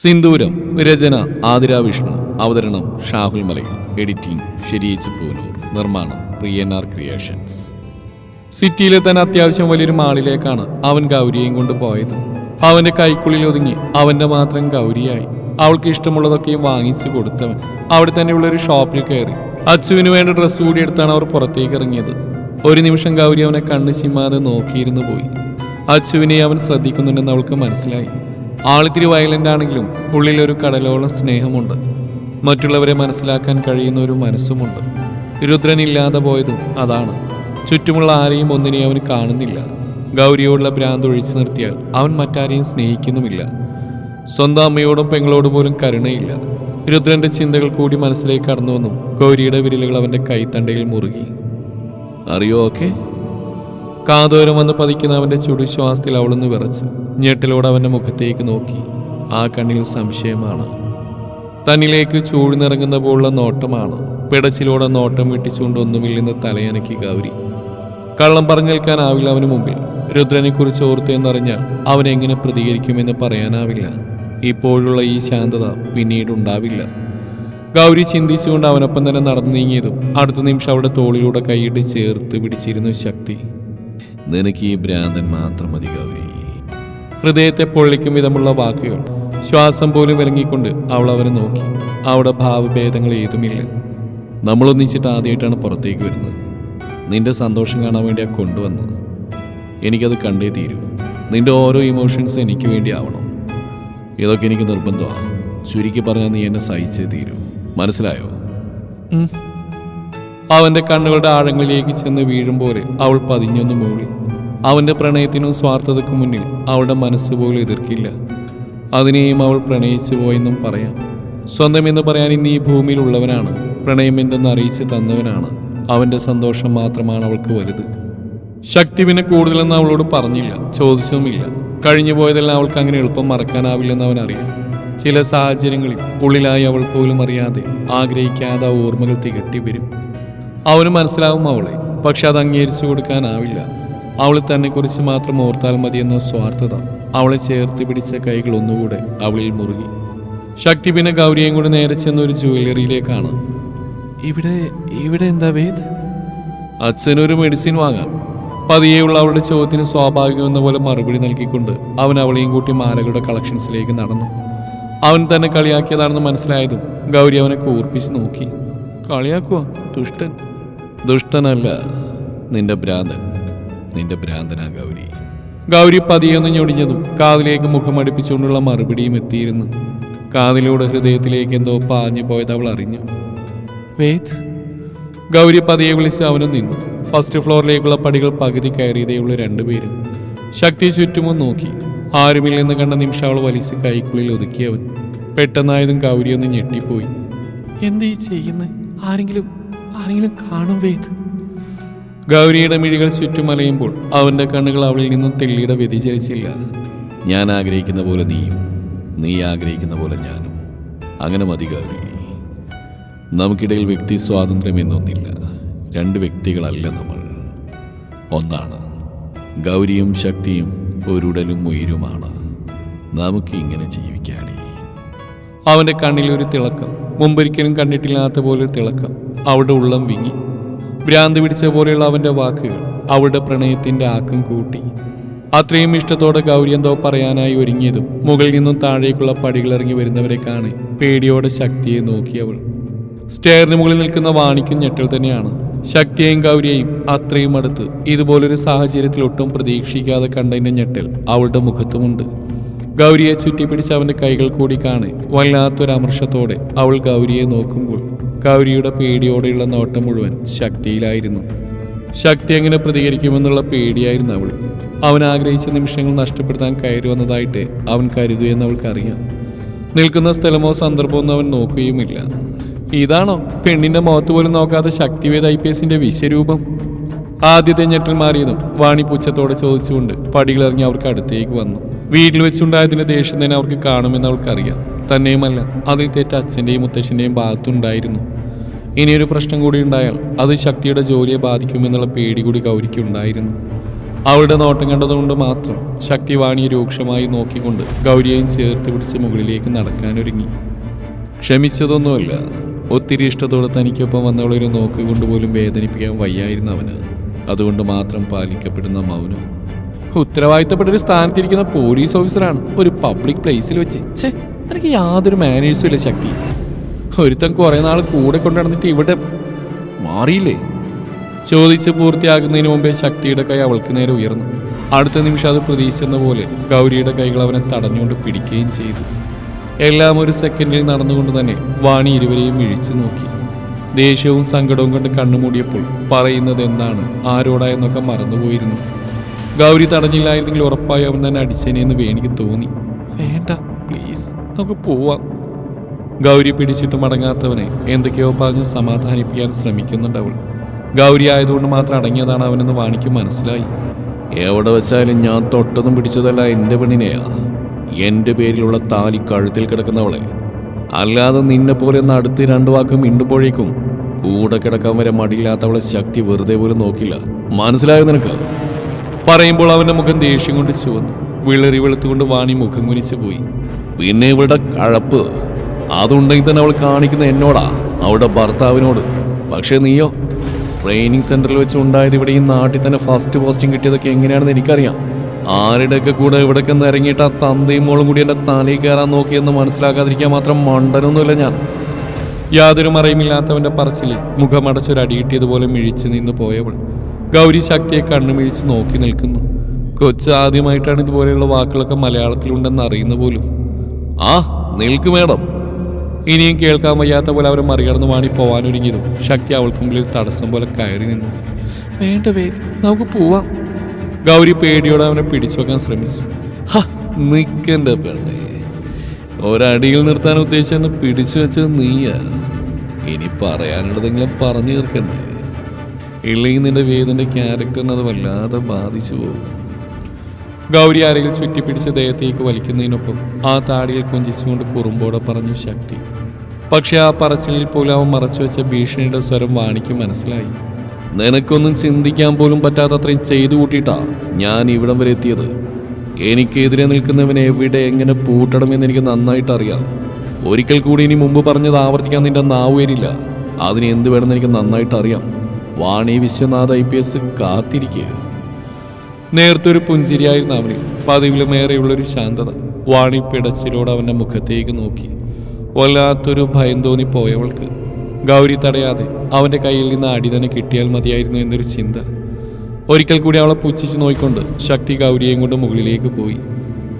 സിന്ദൂരം രചന ആതിര വിഷ്ണു അവതരണം ഷാഹുൽ മലയിൽ. എഡിറ്റിംഗ് ഷെരീച്ച് പൂനൂർ. നിർമ്മാണം പ്രിയനാർ ക്രിയേഷൻസ്. സിറ്റിയിലെ തന്നെ അത്യാവശ്യം വലിയൊരു മാളിലേക്കാണ് അവൻ ഗൗരിയെയും കൊണ്ട് പോയത്. അവന്റെ കൈക്കുള്ളിൽ ഒതുങ്ങി അവന്റെ മാത്രം ഗൗരിയായി. അവൾക്ക് ഇഷ്ടമുള്ളതൊക്കെ വാങ്ങിച്ചു കൊടുത്തവൻ അവിടെ തന്നെയുള്ള ഒരു ഷോപ്പിൽ കയറി. അച്ചുവിന് വേണ്ട ഡ്രസ്സ് കൂടി എടുത്താണ് അവർ പുറത്തേക്ക് ഇറങ്ങിയത്. ഒരു നിമിഷം ഗൗരി അവനെ കണ്ണു ചിമ്മാതെ നോക്കിയിരുന്നു പോയി. അച്ചുവിനെ അവൻ ശ്രദ്ധിക്കുന്നുണ്ടെന്ന് അവൾക്ക് മനസ്സിലായി. ആളിത്തിരി വയലന്റ് ആണെങ്കിലും ഉള്ളിലൊരു കടലോളം സ്നേഹമുണ്ട്. മറ്റുള്ളവരെ മനസ്സിലാക്കാൻ കഴിയുന്ന ഒരു മനസ്സുമുണ്ട്. രുദ്രൻ ഇല്ലാതെ പോയതും അതാണ്. ചുറ്റുമുള്ള ആരെയും ഒന്നിനെയും അവൻ കാണുന്നില്ല. ഗൗരിയോടുള്ള ഭ്രാന്ത് ഒഴിച്ചു നിർത്തിയാൽ അവൻ മറ്റാരെയും സ്നേഹിക്കുന്നുമില്ല. സ്വന്തം അമ്മയോടും പെങ്ങളോടും പോലും കരുണയില്ല. രുദ്രന്റെ ചിന്തകൾ കൂടി മനസ്സിലേക്ക് കടന്നുവന്നും ഗൗരിയുടെ വിരലുകൾ അവന്റെ കൈത്തണ്ടയിൽ മുറുകി. അറിയോ ഓക്കെ കാതോരം വന്ന് പതിക്കുന്ന അവന്റെ ചുടുശ്വാസത്തിൽ അവളൊന്ന് വിറച്ചു ഞെട്ടിലൂടെ അവന്റെ മുഖത്തേക്ക് നോക്കി. ആ കണ്ണിൽ സംശയമാണ്. തന്നിലേക്ക് ചൂഴ്ന്നിറങ്ങുന്ന പോലുള്ള നോട്ടമാണ്. പിടച്ചിലൂടെ നോട്ടം വെട്ടിച്ചുകൊണ്ട് ഒന്നുമില്ലെന്ന് തലയനക്കി ഗൗരി. കള്ളം പറഞ്ഞു നിൽക്കാനാവില്ല അവന് മുമ്പിൽ. രുദ്രനെ കുറിച്ച് ഓർത്തെന്നറിഞ്ഞാൽ അവൻ എങ്ങനെ പ്രതികരിക്കുമെന്ന് പറയാനാവില്ല. ഇപ്പോഴുള്ള ഈ ശാന്തത പിന്നീടുണ്ടാവില്ല. ഗൗരി ചിന്തിച്ചുകൊണ്ട് അവനൊപ്പം തന്നെ നടന്നു നീങ്ങിയതും അടുത്ത നിമിഷം അവിടെ തോളിലൂടെ കൈയിട്ട് ചേർത്ത് പിടിച്ചിരുന്നു ശക്തി. നിനക്ക് ഈ ഭ്രാന്തൻ മാത്രം മതി ഗൗരി. ഹൃദയത്തെ പൊള്ളിക്കും വിധമുള്ള വാക്കുകൾ ശ്വാസം പോലും വിലങ്ങിക്കൊണ്ട് അവൾ അവനെ നോക്കി. അവിടെ ഭാവഭേദങ്ങൾ ഏതുമില്ല. നമ്മളൊന്നിച്ചിട്ട് ആദ്യമായിട്ടാണ് പുറത്തേക്ക് വരുന്നത്. നിന്റെ സന്തോഷം കാണാൻ വേണ്ടിയാ കൊണ്ടുവന്നത്. എനിക്കത് കണ്ടേ തീരൂ. നിന്റെ ഓരോ ഇമോഷൻസ് എനിക്ക് വേണ്ടി ആവണം. ഇതൊക്കെ എനിക്ക് നിർബന്ധമാണ്. ചുരുക്കി പറഞ്ഞാൽ നീ എന്നെ സഹിച്ചേ തീരൂ. മനസ്സിലായോ? അവന്റെ കണ്ണുകളുടെ ആഴങ്ങളിലേക്ക് ചെന്ന് വീഴുമ്പോലെ പോലെ അവൾ പതിഞ്ഞൊന്ന് മൂളി അവന്റെ പ്രണയത്തിനും സ്വാർത്ഥതയ്ക്കും മുന്നിൽ അവളുടെ മനസ്സ് പോലും എതിർക്കില്ല. അതിനെയും അവൾ പ്രണയിച്ചു പോയെന്നും പറയാം. സ്വന്തം എന്ന് പറയാൻ ഇന്ന് ഈ ഭൂമിയിൽ ഉള്ളവനാണ്. പ്രണയം എന്തെന്ന് അറിയിച്ച് തന്നവനാണ്. അവന്റെ സന്തോഷം മാത്രമാണ് അവൾക്ക് വലുത്. ശക്തി പിന്നെ കൂടുതലൊന്നും അവളോട് പറഞ്ഞില്ല. ചോദിച്ചുമില്ല. കഴിഞ്ഞു പോയതെല്ലാം അവൾക്ക് അങ്ങനെ എളുപ്പം മറക്കാനാവില്ലെന്ന് അവൻ അറിയാം. ചില സാഹചര്യങ്ങളിൽ ഉള്ളിലായി അവൾ പോലും അറിയാതെ ആഗ്രഹിക്കാതെ ഓർമ്മകൾ തികട്ടി വരും. അവന് മനസ്സിലാവും അവളെ. പക്ഷെ അത് അംഗീകരിച്ചു കൊടുക്കാനാവില്ല. അവൾ തന്നെ കുറിച്ച് മാത്രം ഓർത്താൽ മതിയെന്ന സ്വാർത്ഥത അവളെ ചേർത്ത് പിടിച്ച കൈകൾ ഒന്നുകൂടെ അവളിൽ മുറുകി. ശക്തി പിന്നെ ഗൗരിയും കൂടി നേരെ ചെന്ന ഒരു ജുവലറിയിലേക്കാണ് ഇവിടെ ഇവിടെ എന്താ വേദ്? അച്ഛനൊരു മെഡിസിൻ വാങ്ങാൻ. പതിയെയുള്ള അവളുടെ ചോദ്യത്തിന് സ്വാഭാവികമെന്ന പോലെ മറുപടി നൽകിക്കൊണ്ട് അവൻ അവളെയും കൂട്ടി മാലകളുടെ കളക്ഷൻസിലേക്ക് നടന്നു. അവൻ തന്നെ കളിയാക്കിയതാണെന്ന് മനസ്സിലായതും ഗൗരി അവനെ കൂർപ്പിച്ച് നോക്കി. കളിയാക്കുക ദുഷ്ടൻ. ദുഷ്ടനല്ല നിന്റെ ഭ്രാന്തൻ. നിന്റെ ഭ്രാന്തനാ ഗൗരി. ഗൗരി പതിയൊന്ന് ഞൊടിഞ്ഞതും കാതിലേക്ക് മുഖമടുപ്പിച്ചുകൊണ്ടുള്ള മറുപടിയും എത്തിയിരുന്നു. കാതിലൂടെ ഹൃദയത്തിലേക്ക് എന്തോ പാഞ്ഞു പോയത് അവൾ അറിഞ്ഞു. വേത് ഗൗരി പതിയെ വിളിച്ച് അവനും നിന്നു. ഫസ്റ്റ് ഫ്ലോറിലേക്കുള്ള പടികൾ പകുതി കയറിയതേയുള്ള രണ്ടുപേരും. ശക്തി ചുറ്റുമോ നോക്കി. ആരുമില്ലെന്ന് കണ്ട നിമിഷം അവൾ വലിച്ച് കൈക്കുള്ളിൽ ഒതുക്കിയവൻ. പെട്ടെന്നായതും ഗൗരി ഒന്ന് ഞെട്ടിപ്പോയി. എന്താ ചെയ്യുന്നത് ആരെങ്കിലും ആരെങ്കിലും കാണും വേദ് ഗൗരിയുടെ മിഴികൾ ചുറ്റുമലയുമ്പോൾ അവന്റെ കണ്ണുകൾ അവളിൽ നിന്നും തെള്ളിയുടെ വ്യതിചലിച്ചില്ല ഞാൻ ആഗ്രഹിക്കുന്ന പോലെ നീയും നീ ആഗ്രഹിക്കുന്ന പോലെ ഞാനും. അങ്ങനെ മതി ഗൗരി. നമുക്കിടയിൽ വ്യക്തി സ്വാതന്ത്ര്യം എന്നൊന്നില്ല. രണ്ട് വ്യക്തികളല്ല നമ്മൾ. ഒന്നാണ് ഗൗരിയും ശക്തിയും ഒരുടലും ഉയരുമാണ്. നമുക്ക് ഇങ്ങനെ ജീവിക്കാനേ അവന്റെ കണ്ണിൽ ഒരു തിളക്കം മുമ്പൊരിക്കലും കണ്ടിട്ടില്ലാത്ത പോലെ ഒരു തിളക്കം. അവളുടെ ഉള്ളം വിങ്ങി. ഭ്രാന്ത് പിടിച്ച പോലെയുള്ള അവന്റെ വാക്കുകൾ അവളുടെ പ്രണയത്തിന്റെ ആക്കം കൂട്ടി. അത്രയും ഇഷ്ടത്തോടെ ഗൗരി എന്തോ പറയാനായി ഒരുങ്ങിയതും മുകളിൽ നിന്നും താഴേക്കുള്ള പടികൾ ഇറങ്ങി വരുന്നവരെ കാണി പേടിയോടെ ശക്തിയെ നോക്കി അവൾ. സ്റ്റെയറിന് മുകളിൽ നിൽക്കുന്ന വാണിക്കും ഞെട്ടൽ തന്നെയാണ്. ശക്തിയെയും ഗൗരിയെയും അത്രയും അടുത്ത് ഇതുപോലൊരു സാഹചര്യത്തിൽ ഒട്ടും പ്രതീക്ഷിക്കാതെ കണ്ടതിന്റെ ഞെട്ടൽ അവളുടെ മുഖത്തുമുണ്ട്. ഗൗരിയെ ചുറ്റിപ്പിടിച്ച് അവന്റെ കൈകൾ കൂടി കാണെ വല്ലാത്തൊരു അമർഷത്തോടെ അവൾ ഗൗരിയെ നോക്കുമ്പോൾ ഗൗരിയുടെ പേടിയോടെയുള്ള നോട്ടം മുഴുവൻ ശക്തിയിലായിരുന്നു. ശക്തി എങ്ങനെ പ്രതികരിക്കുമെന്നുള്ള പേടിയായിരുന്നു അവൾ. അവൻ ആഗ്രഹിച്ച നിമിഷങ്ങൾ നഷ്ടപ്പെടുത്താൻ കയറി വന്നതായിട്ട് അവൻ കരുതുമെന്ന് അവൾക്കറിയാം നിൽക്കുന്ന സ്ഥലമോ സന്ദർഭമോ ഒന്നും അവൻ നോക്കുകയുമില്ല. ഇതാണോ പെണ്ണിന്റെ മുഖത്ത് പോലും നോക്കാത്ത ശക്തിവേദ ഐ പി എസിന്റെ വിശ്വരൂപം? ആദ്യത്തെ ഞെട്ടൽ മാറിയതും വാണി പുച്ഛത്തോടെ ചോദിച്ചുകൊണ്ട് പടികളിറങ്ങി അവർക്ക് അടുത്തേക്ക് വന്നു. വീട്ടിൽ വെച്ചുണ്ടായതിന്റെ ദേഷ്യം തന്നെ അവർക്ക് കാണുമെന്ന് അവൾക്കറിയാം. തന്നെയുമല്ല അതിൽ തെറ്റ് അച്ഛന്റെയും മുത്തശ്ശന്റെയും ഭാഗത്തുണ്ടായിരുന്നു. ഇനിയൊരു പ്രശ്നം കൂടി ഉണ്ടായാൽ അത് ശക്തിയുടെ ജോലിയെ ബാധിക്കുമെന്നുള്ള പേടി കൂടി ഗൗരിക്കുണ്ടായിരുന്നു. അവളുടെ നോട്ടം കണ്ടതുകൊണ്ട് മാത്രം ശക്തി വാണിയെ രൂക്ഷമായി നോക്കിക്കൊണ്ട് ഗൗരിയെയും ചേർത്ത് പിടിച്ച് മുകളിലേക്ക് നടക്കാനൊരുങ്ങി. ക്ഷമിച്ചതൊന്നുമല്ല ഒത്തിരി ഇഷ്ടത്തോടെ തനിക്കൊപ്പം വന്നവളൊരു നോക്ക് കൊണ്ടുപോലും വേദനിപ്പിക്കാൻ വയ്യായിരുന്നു അവന്. അതുകൊണ്ട് മാത്രം പാലിക്കപ്പെടുന്ന മൗനം. ഉത്തരവാദിത്തപ്പെട്ട ഒരു സ്ഥാനത്തിരിക്കുന്ന പോലീസ് ഓഫീസറാണ് ഒരു പബ്ലിക് പ്ലേസിൽ വെച്ച്. ഛേ യാതൊരു മാനേഴ്സും ഇല്ല ശക്തി. ഒരുത്തൻ കുറെ നാൾ കൂടെ കൊണ്ടു നടന്നിട്ട് ഇവിടെ മാറിയില്ലേ? ചോദിച്ച് പൂർത്തിയാകുന്നതിന് മുമ്പേ ശക്തിയുടെ കൈ അവൾക്ക് നേരെ ഉയർന്നു. അടുത്ത നിമിഷം അത് പ്രതീക്ഷിച്ചെന്ന പോലെ ഗൗരിയുടെ കൈകൾ അവനെ തടഞ്ഞുകൊണ്ട് പിടിക്കുകയും ചെയ്തു. എല്ലാം ഒരു സെക്കൻഡിൽ നടന്നുകൊണ്ട് തന്നെ വാണി ഇരുവരെയും ഇഴിച്ചു നോക്കി. ദേഷ്യവും സങ്കടവും കൊണ്ട് കണ്ണുമൂടിയപ്പോൾ പറയുന്നത് എന്താണ്? ആരോടാ എന്നൊക്കെ മറന്നുപോയിരുന്നു. ഗൗരി തടഞ്ഞില്ലായിരുന്നെങ്കിൽ ഉറപ്പായി അവൻ തന്നെ അടിച്ചേനെന്ന് വേണിക്ക് തോന്നി. വേണ്ട പ്ലീസ് നമുക്ക് പോവാം. ഗൗരി പിടിച്ചിട്ട് മടങ്ങാത്തവനെ എന്തൊക്കെയോ പറഞ്ഞ് സമാധാനിപ്പിക്കാൻ ശ്രമിക്കുന്നുണ്ട് അവൾ. ഗൗരി ആയതുകൊണ്ട് മാത്രം അടങ്ങിയതാണ് അവനെന്ന് വാണിക്ക് മനസ്സിലായി. എവിടെ വെച്ചാലും ഞാൻ തൊട്ടതും പിടിച്ചതല്ല എന്റെ പെണ്ണിനെയാ. എന്റെ പേരിലുള്ള താലി കഴുത്തിൽ കിടക്കുന്നവളെ. അല്ലാതെ നിന്നെ പോലെ ഒന്ന് അടുത്ത് രണ്ടു വാക്കും മിണ്ടുമ്പോഴേക്കും കൂടെ കിടക്കാൻ വരെ മടിയില്ലാത്തവളെ ശക്തി വെറുതെ പോലും നോക്കില്ല. മനസ്സിലായോ നിനക്ക്? പറയുമ്പോൾ അവന്റെ മുഖം ദേഷ്യം കൊണ്ട് ചുവന്നു. വിളറി വെളുത്തുകൊണ്ട് വാണി മുഖം കുനിച്ചു പോയി. പിന്നെ ഇവളുടെ കഴപ്പ്. അതുണ്ടെങ്കിൽ തന്നെ അവൾ കാണിക്കുന്ന എന്നോടാ അവളുടെ ഭർത്താവിനോട്. പക്ഷേ നീയോ ട്രെയിനിങ് സെന്ററിൽ വെച്ച് ഉണ്ടായത് ഇവിടെ ഈ നാട്ടിൽ തന്നെ ഫസ്റ്റ് പോസ്റ്റിംഗ് കിട്ടിയതൊക്കെ എങ്ങനെയാണെന്ന് എനിക്കറിയാം. ആരുടെയൊക്കെ കൂടെ ഇവിടൊക്കെ ഇറങ്ങിയിട്ട് ആ തന്തയും മോളും കൂടി എന്റെ തലയിൽ കയറാൻ നോക്കിയെന്ന് മനസ്സിലാക്കാതിരിക്കാൻ മാത്രം മണ്ടനൊന്നുമില്ല ഞാൻ. യാതൊരു മറയുമില്ലാത്തവന്റെ പറച്ചിലിൽ മുഖമടച്ചൊരടി കിട്ടിയതുപോലെ മിഴിച്ചു നിന്ന് പോയവൾ. ഗൗരി ശക്തിയെ കണ്ണുമിഴിച്ച് നോക്കി നിൽക്കുന്നു. കൊച്ച് ആദ്യമായിട്ടാണ് ഇതുപോലെയുള്ള വാക്കുകളൊക്കെ മലയാളത്തിലുണ്ടെന്ന് അറിയുന്ന പോലും. ആ നിൽക്ക് മേഡം. ഇനിയും കേൾക്കാൻ വയ്യാത്ത പോലെ അവരെ മറികടന്ന് വാണി പോവാനൊരുങ്ങിയതും ശക്തി അവൾക്ക് മുമ്പിൽ തടസ്സം പോലെ കയറി നിന്നു. വേണ്ട നമുക്ക് പോവാം. ഗൗരി പേടിയോടെ അവനെ പിടിച്ചു വെക്കാൻ ശ്രമിച്ചു നിക്കന്റെ പെണ്ണേ? ഒരടിയിൽ നിർത്താൻ ഉദ്ദേശിച്ചെന്ന് പിടിച്ചു വെച്ചത് നീയാ. ഇനി പറയാനുള്ളതെങ്കിലും പറഞ്ഞു തീർക്കണ്ടേ? ഇല്ലെങ്കിൽ നിന്റെ വേദിന്റെ ക്യാരക്ടറിന് അത് വല്ലാതെ ബാധിച്ചു പോകും. ഗൗരി അരയിൽ ചുറ്റിപ്പിടിച്ച് ദേഹത്തേക്ക് വലിക്കുന്നതിനൊപ്പം ആ താടിയിൽ കൊഞ്ചിച്ചുകൊണ്ട് കുറുമ്പോടെ പറഞ്ഞു ശക്തി. പക്ഷെ ആ പറച്ചിലിൽ പോലും അവൻ മറച്ചു വെച്ച ഭീഷണിയുടെ സ്വരം വാണിക്ക് മനസ്സിലായി. നിനക്കൊന്നും ചിന്തിക്കാൻ പോലും പറ്റാത്തത്രയും ചെയ്തു കൂട്ടിയിട്ടാ ഞാൻ ഇവിടം വരെ എത്തിയത്. എനിക്കെതിരെ നിൽക്കുന്നവനെ എവിടെ എങ്ങനെ പൂട്ടണമെന്ന് എനിക്ക് നന്നായിട്ട് അറിയാം ഒരിക്കൽ കൂടി ഇനി മുമ്പ് പറഞ്ഞത് ആവർത്തിക്കാൻ നിന്റെ നാവ് വരില്ല അതിന് എന്ത് വേണമെന്ന് എനിക്ക് നന്നായിട്ട് അറിയാം Vani Viswanath I P S കാത്തിരിക്കുക നേർത്തൊരു പുഞ്ചിരിയായിരുന്നു അവന്. പതിവിലുമേറെയുള്ളൊരു ശാന്തത. വാണി പിടച്ചിലോട് അവന്റെ മുഖത്തേക്ക് നോക്കി. വല്ലാത്തൊരു ഭയം തോന്നി പോയവൾക്ക് ഗൗരി തടയാതെ അവന്റെ കയ്യിൽ നിന്ന് അടി തന്നെ കിട്ടിയാൽ മതിയായിരുന്നു എന്നൊരു ചിന്ത. ഒരിക്കൽ കൂടി അവളെ പുച്ഛിച്ച് നോയിക്കൊണ്ട് ശക്തി ഗൗരിയെയും കൊണ്ട് മുകളിലേക്ക് പോയി.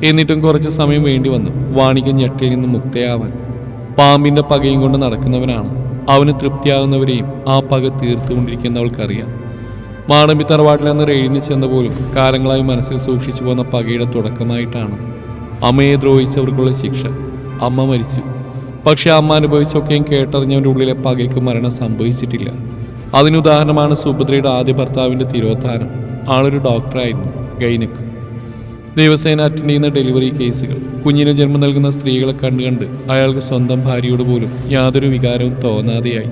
എന്നിട്ടും കുറച്ച് സമയം വേണ്ടി വന്നു. വാണിക്ക് ഞെട്ടിൽ നിന്ന് മുക്തയാവാൻ. പാമ്പിന്റെ പകയും കൊണ്ട് നടക്കുന്നവനാണ്. അവന് തൃപ്തിയാകുന്നവരെയും ആ പക തീർത്തുകൊണ്ടിരിക്കുന്നവൾക്കറിയാം. മാടമ്പി തറവാട്ടിൽ അന്ന് എഴുതി ചെന്ന പോലും കാലങ്ങളായി മനസ്സിൽ സൂക്ഷിച്ചു പോന്ന പകയുടെ തുടക്കമായിട്ടാണ് അമ്മയെ ദ്രോഹിച്ചവർക്കുള്ള ശിക്ഷ. അമ്മ മരിച്ചു. പക്ഷെ അമ്മ അനുഭവിച്ചൊക്കെയും കേട്ടറിഞ്ഞവന്റെ ഉള്ളിലെ പകയ്ക്ക് മരണം സംഭവിച്ചിട്ടില്ല. അതിനുദാഹരണമാണ് സുഭദ്രയുടെ ആദ്യ ഭർത്താവിന്റെ തിരോധാനം. ആളൊരു ഡോക്ടറായിരുന്നു ഗൈനക്ക്. ദിവസേന അറ്റൻഡ് ചെയ്യുന്ന ഡെലിവറി കേസുകൾ. കുഞ്ഞിന് ജന്മം നൽകുന്ന സ്ത്രീകളെ കണ്ടു കണ്ട് അയാൾക്ക് സ്വന്തം ഭാര്യയോട് പോലും യാതൊരു വികാരവും തോന്നാതെയായി.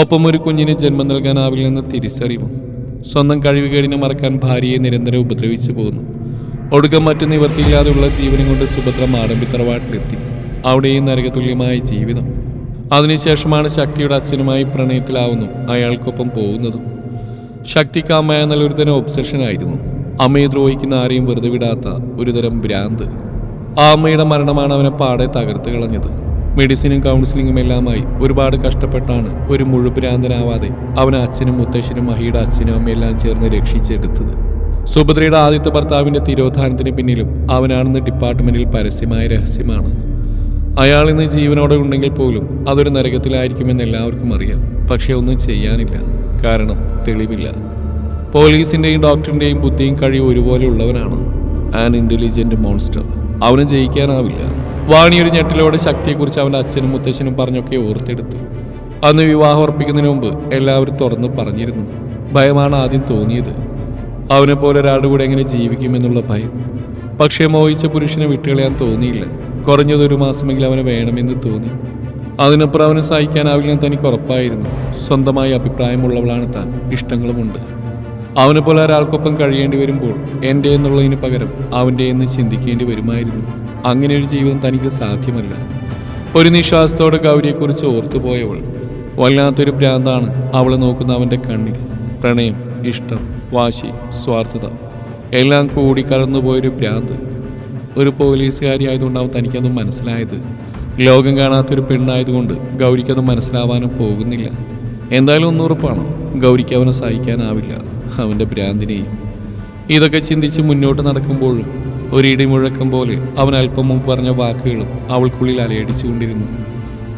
ഒപ്പം ഒരു കുഞ്ഞിന് ജന്മം നൽകാനാവില്ലെന്ന തിരിച്ചറിവും. സ്വന്തം കഴിവുകേടിനെ മറക്കാൻ ഭാര്യയെ നിരന്തരം ഉപദ്രവിച്ചു പോകുന്നു ഒടുക്കം മറ്റു നിവർത്തിയില്ലാതെയുള്ള ജീവനും കൊണ്ട് സുഭദ്ര മാടമ്പി തറവാട്ടിലെത്തി. അവിടെയും നരകതുല്യമായ ജീവിതം. അതിനുശേഷമാണ് ശക്തിയുടെ അച്ഛനുമായി പ്രണയത്തിലാവുന്നു അയാൾക്കൊപ്പം പോകുന്നതും. ശക്തിക്കാമ്മ എന്നുള്ള ഒബ്സഷൻ ആയിരുന്നു. അമ്മയെ ദ്രോഹിക്കുന്ന ആരെയും വെറുതെ വിടാത്ത ഒരുതരം ഭ്രാന്ത്. ആ അമ്മയുടെ മരണമാണ് അവനെ പാടെ തകർത്ത് കളഞ്ഞത്. മെഡിസിനും കൗൺസിലിങ്ങും എല്ലാമായി ഒരുപാട് കഷ്ടപ്പെട്ടാണ് ഒരു മുഴുഭ്രാന്തനാവാതെ അവൻ അച്ഛനും മുത്തശ്ശനും മഹിയുടെ അച്ഛനും അമ്മയെല്ലാം ചേർന്ന് രക്ഷിച്ചെടുത്തത്. സുഭദ്രയുടെ ആദ്യത്തെ ഭർത്താവിന്റെ തിരോധാനത്തിന് പിന്നിലും അവനാണെന്ന് ഡിപ്പാർട്ട്മെന്റിൽ പരസ്യമായ രഹസ്യമാണ്. അയാൾ ഇന്ന് ജീവനോടെ ഉണ്ടെങ്കിൽ പോലും അതൊരു നരകത്തിലായിരിക്കുമെന്ന് എല്ലാവർക്കും അറിയാം. പക്ഷെ ഒന്നും ചെയ്യാനില്ല. കാരണം തെളിവില്ല. പോലീസിന്റെയും ഡോക്ടറിന്റെയും ബുദ്ധിയും കഴിവും ഒരുപോലെ ഉള്ളവനാണ് ആൻ ഇന്റലിജന്റ് മോൺസ്റ്റർ അവന് ജയിക്കാനാവില്ല. വാണി ഒരു ഞെട്ടിലോടെ ശക്തിയെക്കുറിച്ച് അവന്റെ അച്ഛനും മുത്തശ്ശനും പറഞ്ഞൊക്കെ ഓർത്തെടുത്തു. അന്ന് വിവാഹം ഉറപ്പിക്കുന്നതിന് മുമ്പ് എല്ലാവരും തുറന്ന് പറഞ്ഞിരുന്നു. ഭയമാണ് ആദ്യം തോന്നിയത്. അവനെ പോലെ ഒരാളുടെ കൂടെ എങ്ങനെ ജീവിക്കുമെന്നുള്ള ഭയം. പക്ഷേ മോഹിച്ച പുരുഷനെ വിട്ടുകളയാൻ തോന്നിയില്ല. കുറഞ്ഞതൊരു മാസമെങ്കിലും അവന് വേണമെന്ന് തോന്നി. അതിനപ്പുറം അവന് സഹിക്കാനാവില്ലെന്ന് തനിക്ക് ഉറപ്പായിരുന്നു. സ്വന്തമായി അഭിപ്രായമുള്ളവളാണ് താൻ. ഇഷ്ടങ്ങളുമുണ്ട്. അവനെ പോലെ ഒരാൾക്കൊപ്പം കഴിയേണ്ടി വരുമ്പോൾ എന്റെ എന്നുള്ളതിന് പകരം അവന്റെ എന്ന് ചിന്തിക്കേണ്ടി വരുമായിരുന്നു. അങ്ങനെ ഒരു ജീവിതം തനിക്ക് സാധ്യമല്ല. ഒരു നിശ്വാസത്തോടെ ഗൗരിയെക്കുറിച്ച് ഓർത്തുപോയവൾ വല്ലാത്തൊരു ഭ്രാന്താണ് അവൾ നോക്കുന്ന അവന്റെ കണ്ണിൽ. പ്രണയം ഇഷ്ടം വാശി സ്വാർത്ഥത എല്ലാം കൂടി കടന്നുപോയൊരു ഭ്രാന്ത്. ഒരു പോലീസുകാരി ആയതുകൊണ്ടാവും തനിക്കത് മനസ്സിലായത് ലോകം കാണാത്തൊരു പെണ്ണായതുകൊണ്ട് ഗൗരിക്കത് മനസ്സിലാവാനും പോകുന്നില്ല. എന്തായാലും ഒന്നുറപ്പാണ് ഗൗരിക്ക് അവനെ സഹിക്കാനാവില്ല. അവന്റെ ഭ്രാന്തിനെയും. ഇതൊക്കെ ചിന്തിച്ച് മുന്നോട്ട് നടക്കുമ്പോഴും ഒരു ഇടിമുഴക്കം പോലെ അവൻ അല്പം മുമ്പ് പറഞ്ഞ വാക്കുകളും അവൾക്കുള്ളിൽ അലയടിച്ചുകൊണ്ടിരുന്നു.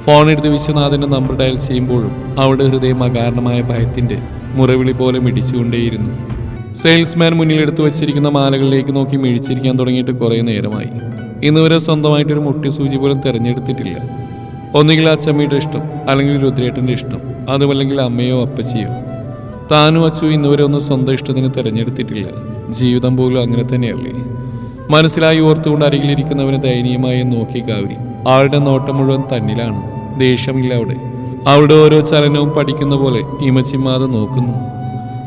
ഫോൺ എടുത്ത് വിശ്വനാഥന്റെ നമ്പർ ഡയൽ ചെയ്യുമ്പോഴും അവളുടെ ഹൃദയം അകാരണമായ ഭയത്തിന്റെ മുറവിളി പോലെ മിടിച്ചുകൊണ്ടേയിരുന്നു. സെയിൽസ്മാൻ മുന്നിൽ എടുത്തു വച്ചിരിക്കുന്ന മാലകളിലേക്ക് നോക്കി മിഴിച്ചിരിക്കാൻ തുടങ്ങിയിട്ട് കുറേ നേരമായി. ഇന്നുവരെ സ്വന്തമായിട്ടൊരു മുട്ടി സൂചി പോലും തിരഞ്ഞെടുത്തിട്ടില്ല. ഒന്നുകിൽ അച്ചമ്മയുടെ ഇഷ്ടം അല്ലെങ്കിൽ രുദ്രേട്ടന്റെ ഇഷ്ടം അതുമല്ലെങ്കിൽ അമ്മയോ അപ്പച്ചിയോ. താനും അച്ചു ഇന്നുവരെ ഒന്നും സ്വന്തം ഇഷ്ടത്തിന് തിരഞ്ഞെടുത്തിട്ടില്ല. ജീവിതം പോലും അങ്ങനെ തന്നെയല്ലേ? മനസ്സിലായി ഓർത്തുകൊണ്ട് അരികിലിരിക്കുന്നവനെ ദയനീയമായി നോക്കി ഗൗരി. ആളുടെ നോട്ടം മുഴുവൻ തന്നിലാണ്. ദേഷ്യമില്ല അവിടെ. അവളുടെ ഓരോ ചലനവും പഠിക്കുന്ന പോലെ ഇമച്ചിമാതെ നോക്കുന്നു.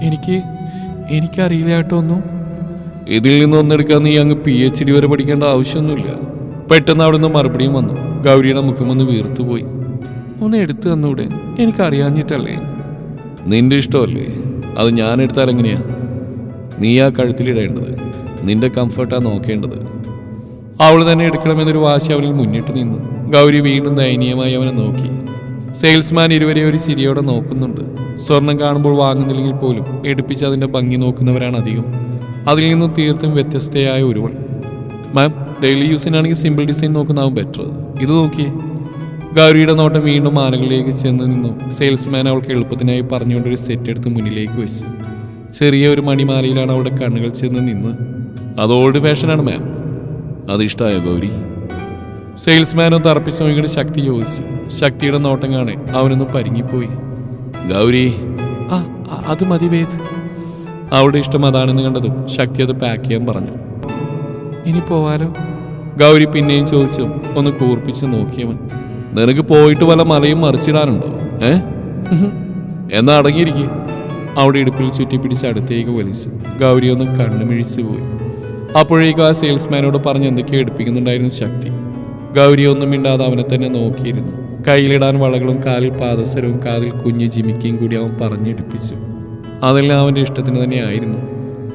എനിക്ക് എനിക്കറിയില്ല കേട്ടോ ഒന്നും ഇതിൽ നിന്ന് ഒന്നെടുക്കാൻ നീ അങ്ങ് പി എച്ച് ഡി വരെ പഠിക്കേണ്ട ആവശ്യമൊന്നുമില്ല. പെട്ടെന്ന് അവിടെ നിന്ന് മറുപടിയും വന്നു. ഗൗരിയുടെ മുഖമൊന്ന് വീർത്തുപോയി. ഒന്ന് എടുത്തു തന്നൂടെ. എനിക്കറിയാഞ്ഞിട്ടല്ലേ? നിന്റെ ഇഷ്ടമല്ലേ? അത് ഞാൻ എടുത്താൽ എങ്ങനെയാ? നീ ആ കഴുത്തിലിടേണ്ടത് നിന്റെ കംഫർട്ടാ നോക്കേണ്ടത്. അവൾ തന്നെ എടുക്കണമെന്നൊരു വാശി അവനിൽ മുന്നിട്ട് നിന്നു. ഗൗരി വീണ്ടും ദയനീയമായി അവനെ നോക്കി. സെയിൽസ്മാൻ ഇരുവരെ ഒരു ചിരിയോടെ നോക്കുന്നുണ്ട്. സ്വർണം കാണുമ്പോൾ വാങ്ങുന്നില്ലെങ്കിൽ പോലും എടുപ്പിച്ച് അതിന്റെ ഭംഗി നോക്കുന്നവരാണ് അധികം. അതിൽ നിന്നും തീർത്തും വ്യത്യസ്തയായ ഒരുവൾ. മാം ഡെയിലി യൂസിനാണെങ്കിൽ സിമ്പിൾ ഡിസൈൻ നോക്കുന്നതാവും ബെറ്റർ ഇത് നോക്കിയേ. ഗൗരിയുടെ നോട്ടം വീണ്ടും ആനകളിലേക്ക് ചെന്ന് നിന്നു. സെയിൽസ്മാൻ അവൾക്ക് എളുപ്പത്തിനായി പറഞ്ഞുകൊണ്ടൊരു സെറ്റ് എടുത്ത് മുന്നിലേക്ക് വെച്ചു. ചെറിയ ഒരു മണിമാലയിലാണ് അവളുടെ കണ്ണുകൾ ചെന്ന് നിന്ന്. അത് ഓൾഡ് ഫാഷനാണ് മാം അത് ഇഷ്ടമായോ ഗൗരി? സെയിൽസ്മാൻ ഒന്ന് തറപ്പിച്ച് നോക്കിയിട്ട് ശക്തി ചോദിച്ചു. ശക്തിയുടെ നോട്ടം കാണെ അവനൊന്ന് പരിങ്ങിപ്പോയി. ഗൗരി ആ അത് മതി വേദ്. അവളുടെ ഇഷ്ടം അതാണെന്ന് കണ്ടതും ശക്തി അത് പാക്ക് ചെയ്യാൻ പറഞ്ഞു. ഇനി പോവാലോ? ഗൗരി പിന്നെയും ചോദിച്ചു. ഒന്ന് കൂർപ്പിച്ച് നോക്കിയവൻ. നിനക്ക് പോയിട്ട് വല്ല മലയും മറിച്ചിടാനുണ്ടോ? ഏ. എന്നാ അടങ്ങിയിരിക്കെ. അവിടെ ഇടുപ്പിൽ ചുറ്റി പിടിച്ച് അടുത്തേക്ക് വലിച്ചു. ഗൗരി ഒന്ന് കണ്ണുമിഴിച്ചു പോയി. അപ്പോഴേക്കും ആ സെയിൽസ്മാനോട് പറഞ്ഞ് എന്തൊക്കെയോ എടുപ്പിക്കുന്നുണ്ടായിരുന്നു ശക്തി. ഗൗരി ഒന്നും മിണ്ടാതെ അവനെ തന്നെ നോക്കിയിരുന്നു. കയ്യിലിടാൻ വളകളും കാലിൽ പാദസരവും കാതിൽ കുഞ്ഞു ജിമിക്കയും കൂടി അവൻ പറഞ്ഞെടുപ്പിച്ചു അതെല്ലാം അവന്റെ ഇഷ്ടത്തിന് തന്നെയായിരുന്നു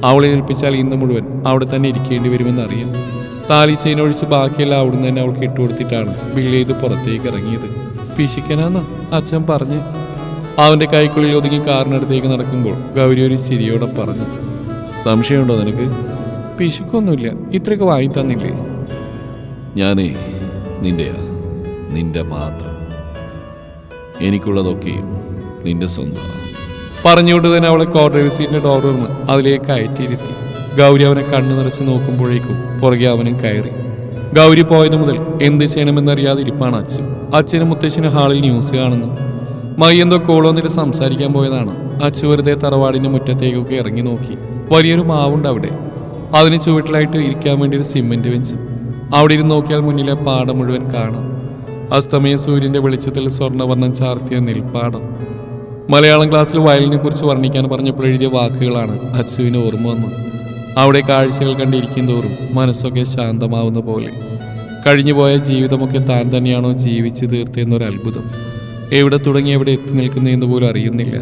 അവളെ ഏൽപ്പിച്ചാൽ ഇന്ന് മുഴുവൻ അവിടെ തന്നെ ഇരിക്കേണ്ടി വരുമെന്നറിയാം താലി ചെയിൻ ഒഴിച്ച് ബാക്കിയെല്ലാം അവിടുന്ന് തന്നെ അവൾക്ക് ഇട്ടുകൊടുത്തിട്ടാണ് ബില്ല് ചെയ്ത് പുറത്തേക്ക് ഇറങ്ങിയത്. പിശിക്കനാന്ന അച്ഛൻ പറഞ്ഞ്. അവന്റെ കൈക്കുള്ളിൽ ഒതുങ്ങി കാറിനടുത്തേക്ക് നടക്കുമ്പോൾ ഗൗരി ഒരു ചിരിയോടെ പറഞ്ഞു സംശയമുണ്ടോ നിനക്ക്? പിശുക്കൊന്നുമില്ല. ഇത്രയൊക്കെ വാങ്ങി തന്നില്ലേ? ഞാനേ നിന്റെയാ. നിന്റെ മാത്രം. എനിക്കുള്ളതൊക്കെയും നിന്റെ സ്വന്തമാണ് പറഞ്ഞുകൊണ്ട് തന്നെ അവളെ കോർ സീറ്റിന്റെ ഡോർ നിന്ന് അതിലേക്ക് കയറ്റിയിരുത്തി. ഗൗരി അവനെ കണ്ണു നിറച്ച് നോക്കുമ്പോഴേക്കും പുറകെ അവനും കയറി. ഗൗരി പോയത് മുതൽ എന്ത് ചെയ്യണമെന്നറിയാതെ ഇരിപ്പാണ് അച്ഛൻ. അച്ഛനും മുത്തശ്ശനും ഹാളിൽ ന്യൂസ് കാണുന്നു. മൈ എന്തോ കോളോന്നിട്ട് സംസാരിക്കാൻ പോയതാണ്. അച്ഛ വെറുതെ തറവാടിന്റെ മുറ്റത്തേക്കൊക്കെ ഇറങ്ങി നോക്കി. വലിയൊരു മാവുണ്ട് അവിടെ. അതിന് ചുവട്ടിലായിട്ട് ഇരിക്കാൻ വേണ്ടി ഒരു സിമെന്റ് ബെഞ്ചും അവിടെ ഇരുന്ന് നോക്കിയാൽ മുന്നിലെ പാടം മുഴുവൻ കാണാം. അസ്തമയ സൂര്യന്റെ വെളിച്ചത്തിൽ സ്വർണവർണം ചാർത്തിയ നെൽപ്പാടം. മലയാളം ക്ലാസ്സിൽ വയലിനെ കുറിച്ച് വർണിക്കാൻ പറഞ്ഞപ്പോൾ എഴുതിയ വാക്കുകളാണ് അച്ചുവിന് ഓർമ്മ വന്നത്. അവിടെ കാഴ്ചകൾ കണ്ടിരിക്കും തോറും മനസ്സൊക്കെ ശാന്തമാവുന്ന പോലെ. കഴിഞ്ഞുപോയ ജീവിതമൊക്കെ താൻ തന്നെയാണോ ജീവിച്ചു തീർത്തെന്നൊരു അത്ഭുതം. എവിടെ തുടങ്ങി എവിടെ എത്തി നിൽക്കുന്നതെന്ന് പോലും അറിയുന്നില്ല.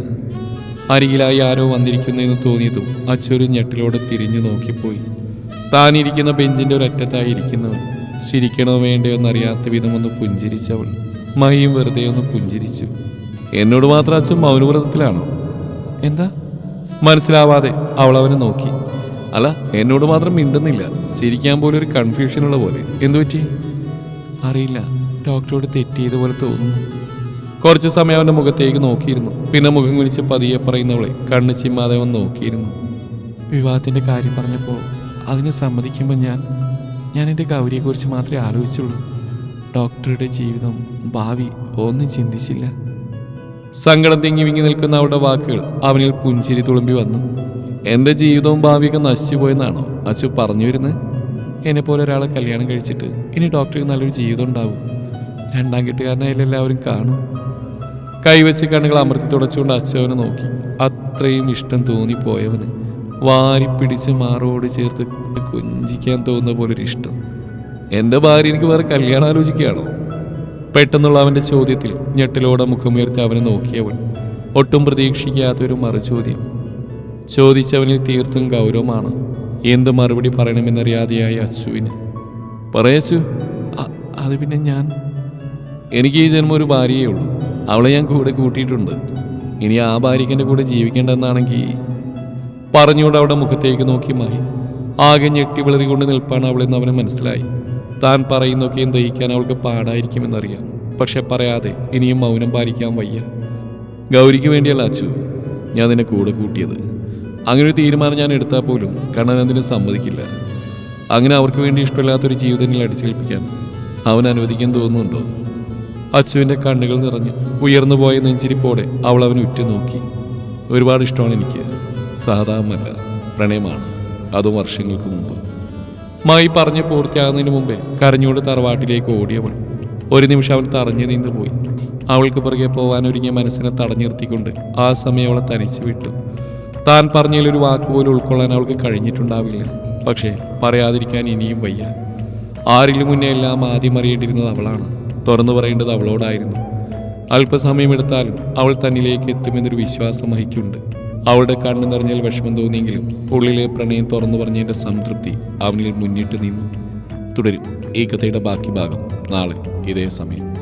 അരികിലായി ആരോ വന്നിരിക്കുന്നതെന്ന് തോന്നിയതും അച്ചൊരു ഞെട്ടിലോടെ തിരിഞ്ഞു നോക്കിപ്പോയി. താനിരിക്കുന്ന ബെഞ്ചിന്റെ ഒരറ്റത്തായി ഇരിക്കുന്നവൻ ചിരിക്കണോ വേണ്ടയോ എന്നറിയാത്ത വിധം ഒന്ന് പുഞ്ചിരിച്ചവൾ. മഹിയും വെറുതെ ഒന്ന് പുഞ്ചിരിച്ചു. എന്നോട് മാത്രം അച്ഛൻ മൗനവ്രതത്തിലാണോ? എന്താ? മനസ്സിലാവാതെ അവൾ അവനെ നോക്കി. അല്ല എന്നോട് മാത്രം മിണ്ടുന്നില്ല. ചിരിക്കാൻ പോലും ഒരു കൺഫ്യൂഷനുള്ള പോലെ. എന്തു പറ്റി? അറിയില്ല. ഡോക്ടറോട് തെറ്റിയത് പോലെ തോന്നുന്നു. കുറച്ച് സമയം അവന്റെ മുഖത്തേക്ക് നോക്കിയിരുന്നു. പിന്നെ മുഖം കുനിച്ച് പതിയെ പറയുന്നവളെ കണ്ണ് ചിമ്മാതെ അവൻ നോക്കിയിരുന്നു. വിവാഹത്തിന്റെ കാര്യം പറഞ്ഞപ്പോൾ അതിനെ സമ്മതിക്കുമ്പോൾ ഞാൻ ഞാൻ എന്റെ ഗൗരിയെക്കുറിച്ച് മാത്രമേ ആലോചിച്ചുള്ളൂ. ഡോക്ടറുടെ ജീവിതം ഭാവി ഒന്നും ചിന്തിച്ചില്ല. സങ്കടം തിങ്ങി വിങ്ങി നിൽക്കുന്ന അവളുടെ വാക്കുകൾ അവനിൽ പുഞ്ചിരി തുളുമ്പി വന്നു. എന്റെ ജീവിതവും ഭാവിയൊക്കെ നശിച്ചുപോയെന്നാണോ അച്ചു പറഞ്ഞു വരുന്നത് എന്നെ പോലെ ഒരാളെ കല്യാണം കഴിച്ചിട്ട് ഇനി ഡോക്ടർക്ക് നല്ലൊരു ജീവിതം ഉണ്ടാവും. രണ്ടാം കെട്ടുകാരനായാലും എല്ലാവരും കാണും. കൈവച്ച് കണ്ണുകൾ അമർത്തി തുടച്ചുകൊണ്ട് അച്ചുവനെ നോക്കി. അത്രയും ഇഷ്ടം തോന്നിപ്പോയവന്. വാരി പിടിച്ച് മാറോട് ചേർത്ത് കൊഞ്ചിക്കാൻ തോന്നുന്ന പോലൊരു ഇഷ്ടം. എന്റെ ഭാര്യ എനിക്ക് വേറെ കല്യാണം ആലോചിക്കുകയാണോ? പെട്ടെന്നുള്ള അവന്റെ ചോദ്യത്തിൽ ഞെട്ടിലോടെ മുഖമുയർത്തി അവനെ നോക്കിയവൾ. ഒട്ടും പ്രതീക്ഷിക്കാത്തൊരു മറുചോദ്യം. ചോദിച്ചവനിൽ തീർത്തും ഗൗരവമാണ്. എന്ത് മറുപടി പറയണമെന്നറിയാതെയായി അച്ചുവിന്. പറയച്ചു അത് പിന്നെ ഞാൻ? എനിക്ക് ഈ ജന്മം ഒരു ഭാര്യയേ ഉള്ളൂ. അവളെ ഞാൻ കൂടെ കൂട്ടിയിട്ടുണ്ട്. ഇനി ആ ഭാര്യയ്ക്ക് എന്റെ കൂടെ ജീവിക്കേണ്ടെന്നാണെങ്കിൽ പറഞ്ഞുകൊണ്ട് അവിടെ മുഖത്തേക്ക് നോക്കി മായി ആകെ ഞെട്ടി വിളറികൊണ്ട് നിൽപ്പാണ് അവളെന്ന് അവന് മനസ്സിലായി. താൻ പറയുന്നൊക്കെയും ദഹിക്കാൻ അവൾക്ക് പാടായിരിക്കുമെന്നറിയാം. പക്ഷെ പറയാതെ ഇനിയും മൗനം പാലിക്കാൻ വയ്യ. ഗൗരിക്ക് വേണ്ടിയല്ല അച്ചു ഞാൻ നിന്നെ കൂടെ കൂട്ടിയത്. അങ്ങനെ ഒരു തീരുമാനം ഞാൻ എടുത്താൽ പോലും കണ്ണൻ അതിന് സമ്മതിക്കില്ല. അങ്ങനെ അവർക്ക് വേണ്ടി ഇഷ്ടമില്ലാത്തൊരു ജീവിതത്തിൽ അടിച്ചേൽപ്പിക്കാൻ അവൻ അനുവദിക്കാൻ തോന്നുന്നുണ്ടോ? അച്ചുവിന്റെ കണ്ണുകൾ നിറഞ്ഞ് ഉയർന്നു പോയ നെഞ്ചിരിപ്പോടെ അവൾ അവൻ ഉറ്റുനോക്കി. ഒരുപാട് ഇഷ്ടമാണ് എനിക്ക്. സാധാരണമല്ല. പ്രണയമാണ്. അതും വർഷങ്ങൾക്ക് മുമ്പ്. മായി പറഞ്ഞ് പൂർത്തിയാകുന്നതിന് മുമ്പേ കരഞ്ഞുകൊണ്ട് തറവാട്ടിലേക്ക് ഓടിയവൾ. ഒരു നിമിഷം അവൻ തറഞ്ഞു നിന്ന് പോയി അവൾക്ക് പുറകെ പോകാൻ ഒരുങ്ങിയ മനസ്സിനെ തടഞ്ഞു നിർത്തിക്കൊണ്ട് ആ സമയം അവളെ തനിച്ചു വിട്ടു. താൻ പറഞ്ഞതിൽ ഒരു വാക്ക് പോലും ഉൾക്കൊള്ളാൻ അവൾക്ക് കഴിഞ്ഞിട്ടുണ്ടാവില്ല. പക്ഷേ പറയാതിരിക്കാൻ ഇനിയും വയ്യ. ആരിലും മുന്നേ എല്ലാം ആദ്യം അറിയേണ്ടിരുന്നത് അവളാണ്. തുറന്നു പറയേണ്ടത് അവളോടായിരുന്നു. അല്പസമയമെടുത്താലും അവൾ തന്നിലേക്ക് എത്തുമെന്നൊരു വിശ്വാസം വഹിക്കുന്നുണ്ട് അവളുടെ കണ്ണു നിറഞ്ഞാൽ വിഷമം തോന്നിയെങ്കിലും ഉള്ളിലെ പ്രണയം തുറന്നു പറഞ്ഞതിന്റെ സംതൃപ്തി അവനിൽ മുന്നിട്ട് നിന്നു. തുടരും. ഈ കഥയുടെ ബാക്കി ഭാഗം നാളെ ഇതേ സമയം.